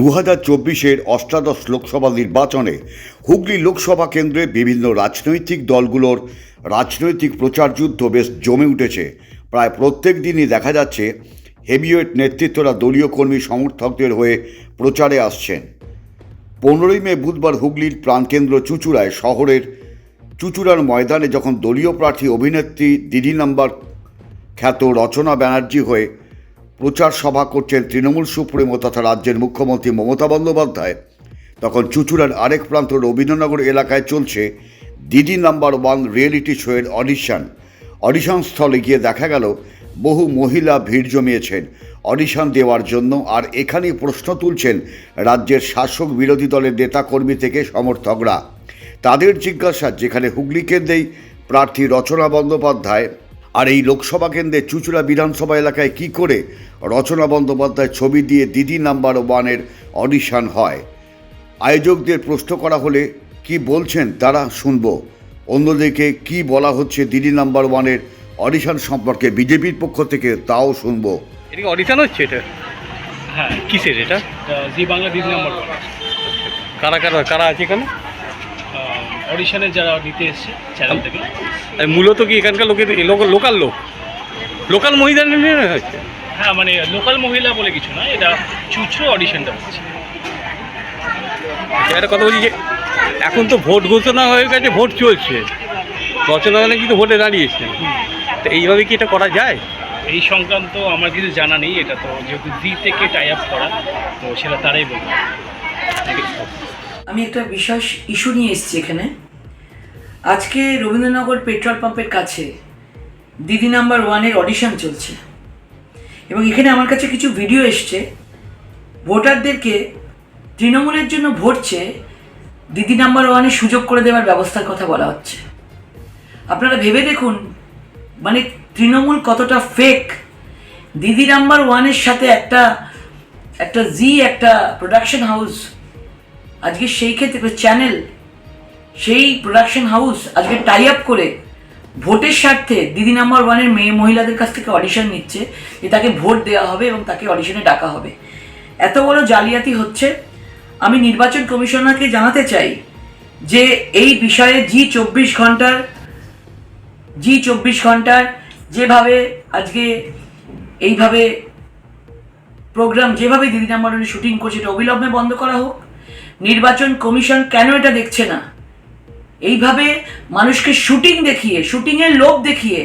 দু হাজার চব্বিশের অষ্টাদশ লোকসভা নির্বাচনে হুগলি লোকসভা কেন্দ্রে বিভিন্ন রাজনৈতিক দলগুলোর রাজনৈতিক প্রচার যুদ্ধ বেশ জমে উঠেছে। প্রায় প্রত্যেক দিনই দেখা যাচ্ছে হেভিওয়েট নেতৃত্বরা দলীয় কর্মী সমর্থকদের হয়ে প্রচারে আসছেন। পনেরোই মে বুধবার হুগলির প্রাণকেন্দ্র চুচুড়ায় শহরের চুচুড়ার ময়দানে যখন দলীয় প্রার্থী অভিনেত্রী দিদি নাম্বার খ্যাত রচনা ব্যানার্জি হয়ে প্রচার সভা করছেন তৃণমূল সুপ্রিমো তথা রাজ্যের মুখ্যমন্ত্রী মমতা বন্দ্যোপাধ্যায়। তখন চুচুড়ার আরেক প্রান্ত রবীন্দ্রনগর এলাকায় চলছে দিদি নাম্বার ওয়ান রিয়েলিটি শোয়ের অডিশন। অডিশন স্থলে গিয়ে দেখা গেল, বহু মহিলা ভিড় জমিয়েছেন। অডিশন দেওয়ার জন্য আর এখানেই প্রশ্ন তুলছেন রাজ্যের শাসক বিরোধী দলের নেতাকর্মী থেকে সমর্থকরা। তাদের জিজ্ঞাসা, যেখানে হুগলি কেন্দ্রেই প্রার্থী রচনা বন্দ্যোপাধ্যায় আর এই লোকসভা কেন্দ্রে চুচুড়া বিধানসভা এলাকায় কি করে রচনা বন্দ্যোপাধ্যায় ছবি দিয়ে দিদি নাম্বার ওয়ানের অডিশন হয়? আয়োজকদের প্রশ্ন করা হলে কি বলছেন তারা শুনব। অন্যদিকে কি বলা হচ্ছে দিদি নাম্বার ওয়ানের অডিশন সম্পর্কে বিজেপির পক্ষ থেকে তাও শুনব। এটা অডিশন হচ্ছে এটা? হ্যাঁ কিসের এটা? জি বাংলা দিদি নাম্বার কারা কারা কারা আছে এখানে? অডিশনে যারা দিতে এসছে চ্যানেল থেকে আর মূলত কি এখানকার লোকের লোকাল লোক? লোকাল মহিলা নিয়ে হচ্ছে হ্যাঁ মানে লোকাল মহিলা বলে কিছু না এটা চুচড়ো অডিশনটা হচ্ছে। একটা কথা বলছি যে এখন তো ভোট ঘোষণা হয়ে গেছে ভোট চলছে। রচনা কিন্তু ভোটে দাঁড়িয়েছে। তো এইভাবে কি এটা করা যায়? এই সংক্রান্ত আমার কিছু জানা নেই এটা তো যেহেতু জি থেকে টাই আপ করা তো সেটা তারাই বলবে। আমি একটা বিশেষ ইস্যু নিয়ে এসেছি এখানে। আজকে রবীন্দ্রনগর পেট্রোল পাম্পের কাছে দিদি নাম্বার ওয়ানের অডিশন চলছে। এবং এখানে আমার কাছে কিছু ভিডিও এসছে। ভোটারদেরকে তৃণমূলের জন্য ভোট চেয়ে দিদি নাম্বার ওয়ানে সুযোগ করে দেওয়ার ব্যবস্থার কথা বলা হচ্ছে। আপনারা ভেবে দেখুন মানে তৃণমূল কতটা ফেক দিদি নাম্বার ওয়ানের সাথে একটা একটা জি একটা প্রোডাকশন হাউস আজকে সেই ক্ষেত্রে চ্যানেল সেই প্রোডাকশন হাউস আজকে টাই আপ করে ভোটের স্বার্থে দিদি নাম্বার ওয়ানের মেয়ে মহিলাদের কাছ থেকে অডিশন নিচ্ছে যে তাকে ভোট দেওয়া হবে এবং তাকে অডিশনে ডাকা হবে। এত বড় জালিয়াতি হচ্ছে। আমি নির্বাচন কমিশনারকে জানাতে চাই যে এই বিষয়ে জি চব্বিশ ঘণ্টার, জি চব্বিশ ঘণ্টার যেভাবে আজকে এইভাবে প্রোগ্রাম যেভাবে দিদি নাম্বার শুটিং করছে এটা অবিলম্বে বন্ধ করা হোক। নির্বাচন কমিশন কেন এটা দেখছে না? এইভাবে মানুষকে শুটিং দেখিয়ে শুটিংয়ের লোভ দেখিয়ে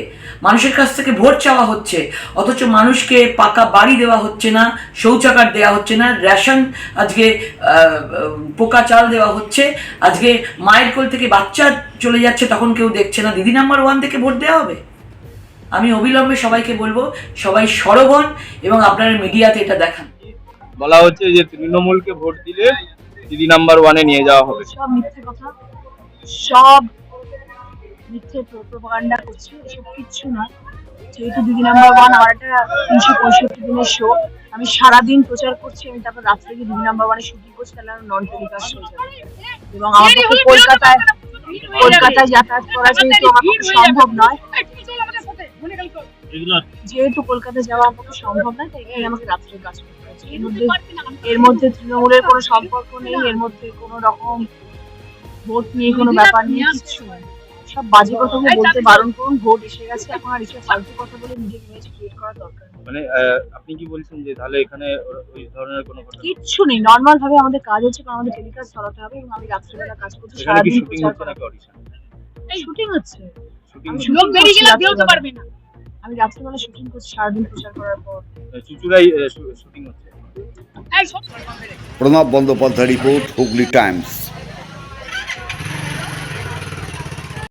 মানুষের কাছ থেকে ভোট চাওয়া হচ্ছে। অথচ মানুষকে পাকা বাড়ি দেওয়া হচ্ছে না, শৌচাগার দেওয়া হচ্ছে না, রেশন আজকে পোকা চাল দেওয়া হচ্ছে। আজকে মায়ের কোল থেকে বাচ্চা চলে যাচ্ছে, তখন কেউ দেখছে না। দিদি নাম্বার ওয়ান থেকে ভোট দেওয়া হবে? আমি অবিলম্বে সবাইকে বলব, সবাই সরব এবং আপনারা মিডিয়াতে এটা দেখান। বলা হচ্ছে যে তৃণমূলকে ভোট দিলে দিদি নাম্বার ওয়ানে নিয়ে যাওয়া হবে। সব মিথ্যে কথা সব মিথ্যে প্রোপাগান্ডা করছে এসব কিচ্ছু না যেহেতু দিদি নাম্বার ওয়ান আমার একটা তিনশো পঁয়ষট্টি দিনের শো আমি সারাদিন প্রচার করছি আমি তারপর রাত্রে গিয়ে দিদি নাম্বার ওয়ানে শুটিং করছি তাহলে আমার নন টেলিকাস্ট হয়ে যাবে। এবং আমার পক্ষে কলকাতায় কলকাতায় যাতায়াত করা যেহেতু আমার পক্ষে সম্ভব নয়। যেহেতু কলকাতায় যাওয়া আমার পক্ষে সম্ভব নয় তাই আমাকে রাত্রে কাজ করতে এর মধ্যে এর মধ্যে তৃণমূলের কোনো সম্পর্ক নেই এর মধ্যে কোনো রকম ভোট নিয়ে কোনো ব্যাপার নেই। নেই সব বাজে কথা বলতে বারণ করুন ভোট এসে গেছে এখন আর এসব ফালতু কথা বলে নিজের ইমেজ ক্রিয়েট করার দরকার মানে আপনি কি বলছেন যে তাহলে এখানে ওই ধরনের কোনো ঘটনা? কিচ্ছু নেই নর্মাল ভাবে আমাদের কাজ হচ্ছে কারণ আমাদের টেলিকাস্ট চালাতে হবে এবং আমি রাত্রিবেলা কাজ করছি এখানে কি সারাদিন শুটিং হচ্ছে নাকি অডিশন শুটিং হচ্ছে। শুটিং আমি শুটিং করছি রাত্রিবেলা। আমি রাত্রিবেলা শুটিং করছি সারাদিন প্রচার করার পর। চুচুড়াই শুটিং হচ্ছে। Pranab Bandyopadhyay report Hooghly Times